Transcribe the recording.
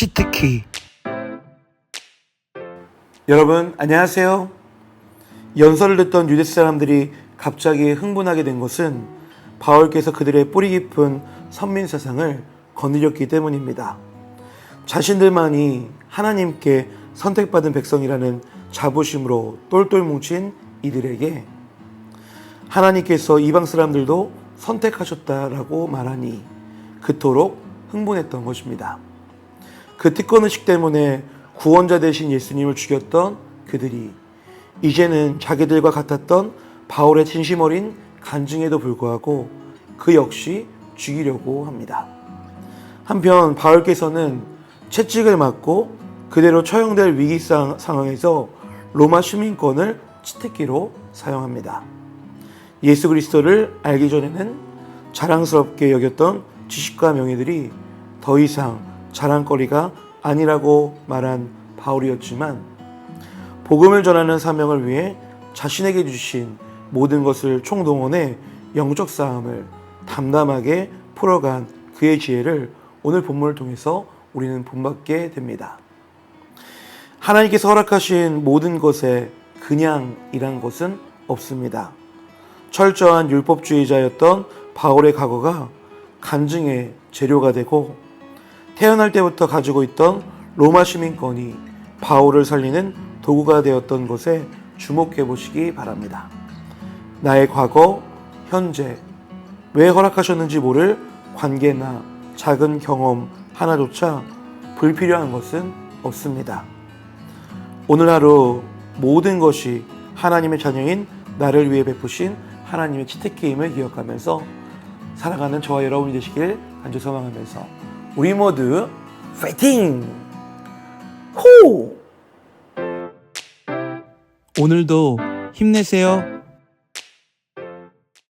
치트키 여러분 안녕하세요. 연설을 듣던 유대 사람들이 갑자기 흥분하게 된 것은 바울께서 그들의 뿌리 깊은 선민 사상을 거느렸기 때문입니다. 자신들만이 하나님께 선택받은 백성이라는 자부심으로 똘똘 뭉친 이들에게 하나님께서 이방 사람들도 선택하셨다라고 말하니 그토록 흥분했던 것입니다. 그 특권의식 때문에 구원자 되신 예수님을 죽였던 그들이 이제는 자기들과 같았던 바울의 진심 어린 간증에도 불구하고 그 역시 죽이려고 합니다. 한편 바울께서는 채찍을 맞고 그대로 처형될 위기 상- 상황에서 로마 시민권을 치트키로 사용합니다. 예수 그리스도를 알기 전에는 자랑스럽게 여겼던 지식과 명예들이 더 이상 자랑거리가 아니라고 말한 바울이었지만 복음을 전하는 사명을 위해 자신에게 주신 모든 것을 총동원해 영적 싸움을 담담하게 풀어간 그의 지혜를 오늘 본문을 통해서 우리는 본받게 됩니다. 하나님께서 허락하신 모든 것에 그냥이란 것은 없습니다. 철저한 율법주의자였던 바울의 과거가 간증의 재료가 되고 태어날 때부터 가지고 있던 로마 시민권이 바울을 살리는 도구가 되었던 것에 주목해 보시기 바랍니다. 나의 과거, 현재, 왜 허락하셨는지 모를 관계나 작은 경험 하나조차 불필요한 것은 없습니다. 오늘 하루 모든 것이 하나님의 자녀인 나를 위해 베푸신 하나님의 치트게임을 기억하면서 살아가는 저와 여러분이 되시길 간절 소망하면서 우리 모두 파이팅! 호! 오늘도 힘내세요